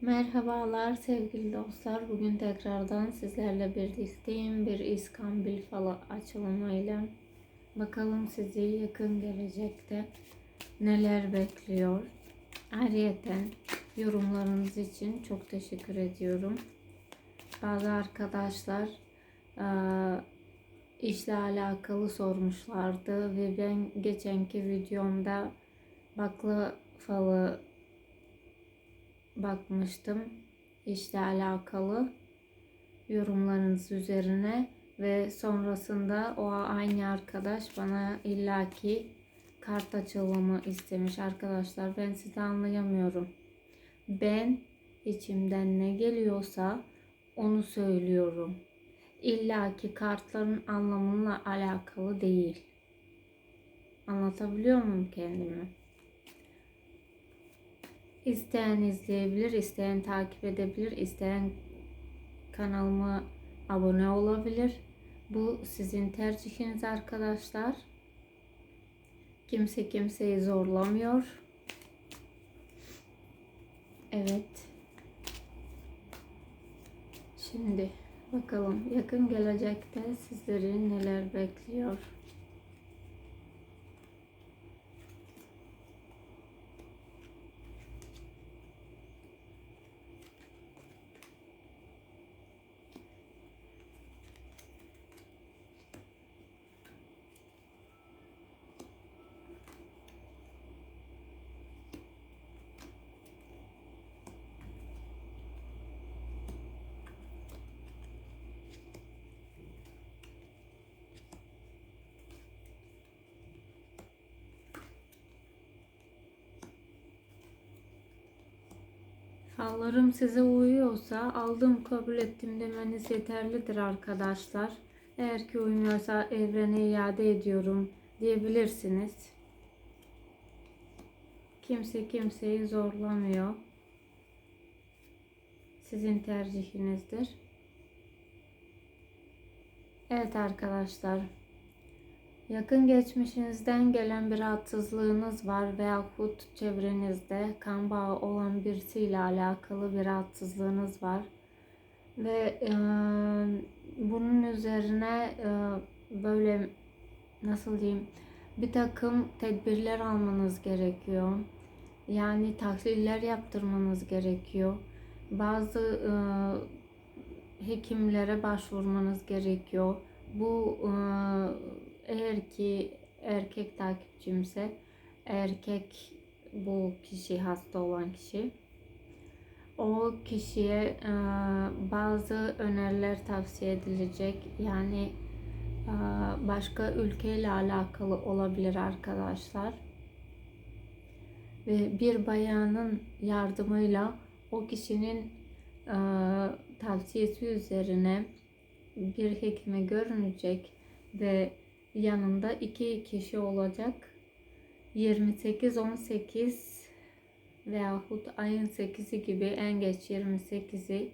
Merhabalar sevgili dostlar. Bugün tekrardan sizlerle birlikteyim. Bir İskambil falı açılımıyla. Bakalım sizi yakın gelecekte neler bekliyor. Ayrıyeten yorumlarınız için çok teşekkür ediyorum. Bazı arkadaşlar işle alakalı sormuşlardı ve ben geçenki videomda bakla falı bakmıştım işle alakalı yorumlarınız üzerine ve sonrasında o aynı arkadaş bana illaki kart açılımı istemiş. Arkadaşlar ben sizi anlayamıyorum. Ben içimden ne geliyorsa onu söylüyorum. İllaki kartların anlamıyla alakalı değil. Anlatabiliyor muyum kendimi? İsteyen izleyebilir, isteyen takip edebilir, isteyen kanalıma abone olabilir. Bu sizin tercihiniz arkadaşlar. Kimse kimseyi zorlamıyor. Evet. Şimdi bakalım yakın gelecekte sizleri neler bekliyor. Fallarım size uyuyorsa aldım kabul ettim demeniz yeterlidir arkadaşlar. Eğer ki uymuyorsa evrene iade ediyorum diyebilirsiniz. Kimse kimseyi zorlamıyor. Sizin tercihinizdir. Evet arkadaşlar. Yakın geçmişinizden gelen bir rahatsızlığınız var veyahut çevrenizde kan bağı olan birisiyle alakalı bir rahatsızlığınız var. Ve e, bunun üzerine e, böyle nasıl diyeyim bir takım tedbirler almanız gerekiyor. Yani tahliller yaptırmanız gerekiyor. Bazı e, hekimlere başvurmanız gerekiyor. Bu e, eğer ki erkek takipçimse erkek bu kişi hasta olan kişi o kişiye e, bazı öneriler tavsiye edilecek. Yani e, başka ülkeyle alakalı olabilir arkadaşlar. Ve bir bayanın yardımıyla o kişinin e, tavsiyesi üzerine bir hekime görünecek ve yanında iki kişi olacak. 28, 18 veyahut ayın 8'i gibi en geç 28'i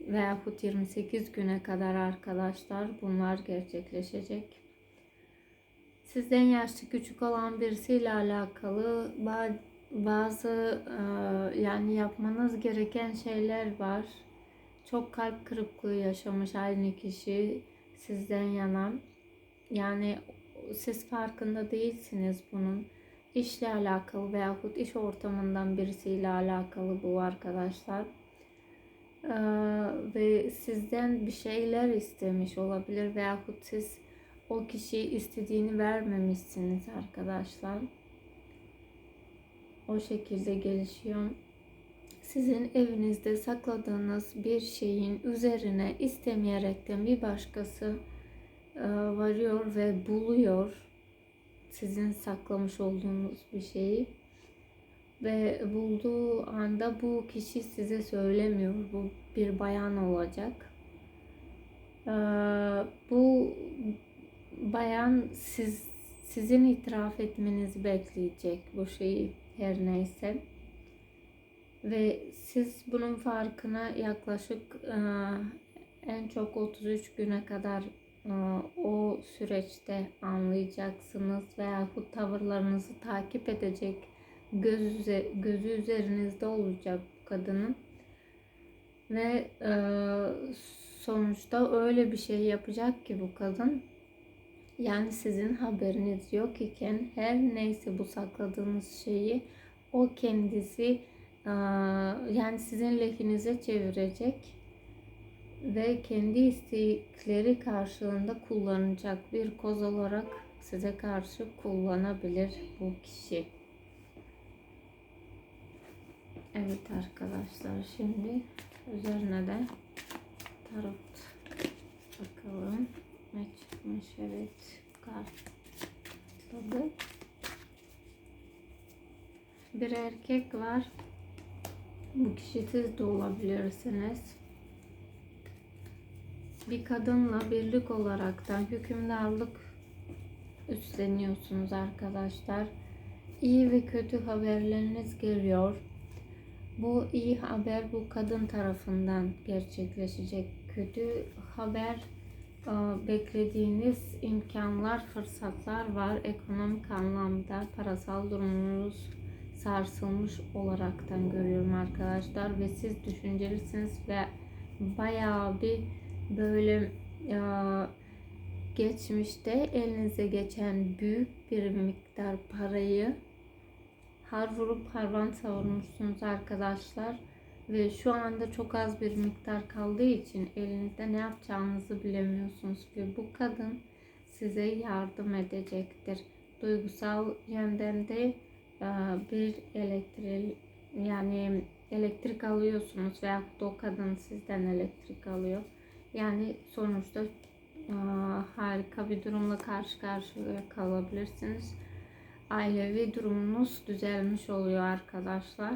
veyahut 28 güne kadar arkadaşlar bunlar gerçekleşecek. Sizden yaşlı küçük olan birisiyle alakalı bazı yani yapmanız gereken şeyler var. Çok kalp kırıklığı yaşamış aynı kişi sizden yana. Yani siz farkında değilsiniz bunun. İşle alakalı veyahut iş ortamından birisiyle alakalı bu arkadaşlar. Ee, ve sizden bir şeyler istemiş olabilir veyahut siz o kişiyi istediğini vermemişsiniz arkadaşlar. O şekilde gelişiyor. Sizin evinizde sakladığınız bir şeyin üzerine istemeyerekten bir başkası varıyor ve buluyor sizin saklamış olduğunuz bir şeyi ve bulduğu anda bu kişi size söylemiyor. Bu bir bayan olacak. E, bu bayan siz sizin itiraf etmenizi bekleyecek bu şeyi her neyse. Ve siz bunun farkına yaklaşık e, en çok 33 güne kadar o süreçte anlayacaksınız veya bu tavırlarınızı takip edecek göz gözü üzerinizde olacak bu kadının. Ve e, sonuçta öyle bir şey yapacak ki bu kadın. Yani sizin haberiniz yok iken her neyse bu sakladığınız şeyi o kendisi e, yani sizin lehinize çevirecek ve kendi istekleri karşılığında kullanacak bir koz olarak size karşı kullanabilir bu kişi. Evet arkadaşlar şimdi üzerine de tarot bakalım ne çıkmış evet kartladı. Bir erkek var. Bu kişi siz de olabilirsiniz. Bir kadınla birlik olaraktan hükümdarlık üstleniyorsunuz arkadaşlar. İyi ve kötü haberleriniz geliyor. Bu iyi haber bu kadın tarafından gerçekleşecek. Kötü haber e, beklediğiniz imkanlar, fırsatlar var. Ekonomik anlamda parasal durumunuz sarsılmış olaraktan görüyorum arkadaşlar ve siz düşüncelisiniz ve bayağı bir böyle e, geçmişte elinize geçen büyük bir miktar parayı har vurup harvan savurmuşsunuz arkadaşlar. Ve şu anda çok az bir miktar kaldığı için elinizde ne yapacağınızı bilemiyorsunuz. Ve bu kadın size yardım edecektir. Duygusal yönden de e, bir elektrik yani elektrik alıyorsunuz veya o kadın sizden elektrik alıyor. Yani sonuçta e, harika bir durumla karşı karşıya kalabilirsiniz ailevi durumunuz düzelmiş oluyor arkadaşlar.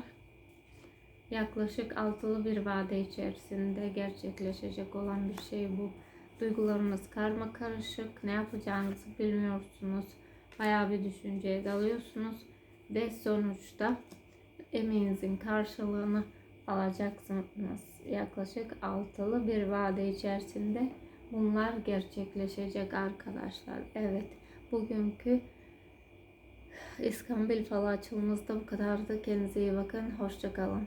Yaklaşık altılı bir vade içerisinde gerçekleşecek olan bir şey bu. Duygularınız karma karışık, ne yapacağınızı bilmiyorsunuz. Bayağı bir düşünceye dalıyorsunuz ve sonuçta emeğinizin karşılığını alacaksınız. Yaklaşık altılı bir vade içerisinde bunlar gerçekleşecek arkadaşlar. Evet, bugünkü İskambil falı açılımımızda bu kadardı. Kendinize iyi bakın. Hoşçakalın.